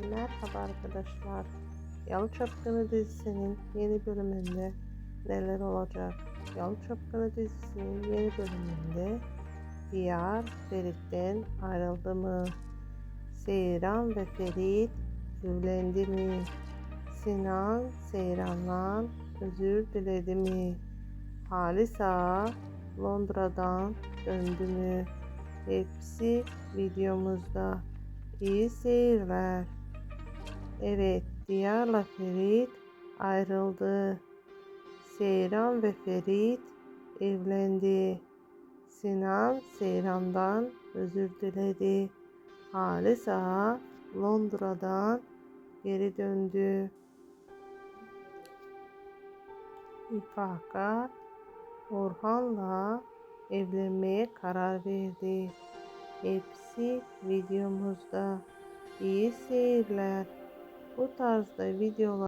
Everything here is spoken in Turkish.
Merhaba arkadaşlar. Yalı Çapkını dizisinin yeni bölümünde neler olacak? Yalı Çapkını dizisinin yeni bölümünde Diyar Ferit'ten ayrıldı mı? Seyran ve Ferit evlendi mi? Sinan Seyran'dan özür diledi mi? Halis Ağa Londra'dan döndü mü? Hepsi videomuzda. İyi seyirler. Evet, Diyar'la Ferit ayrıldı. Seyran ve Ferit evlendi. Sinan Seyran'dan özür diledi. Halis Ağa Londra'dan geri döndü. İfakat Orhan'la evlenmeye karar verdi. Hepsi videomuzda. İyi seyirler. Bu tarzda videolar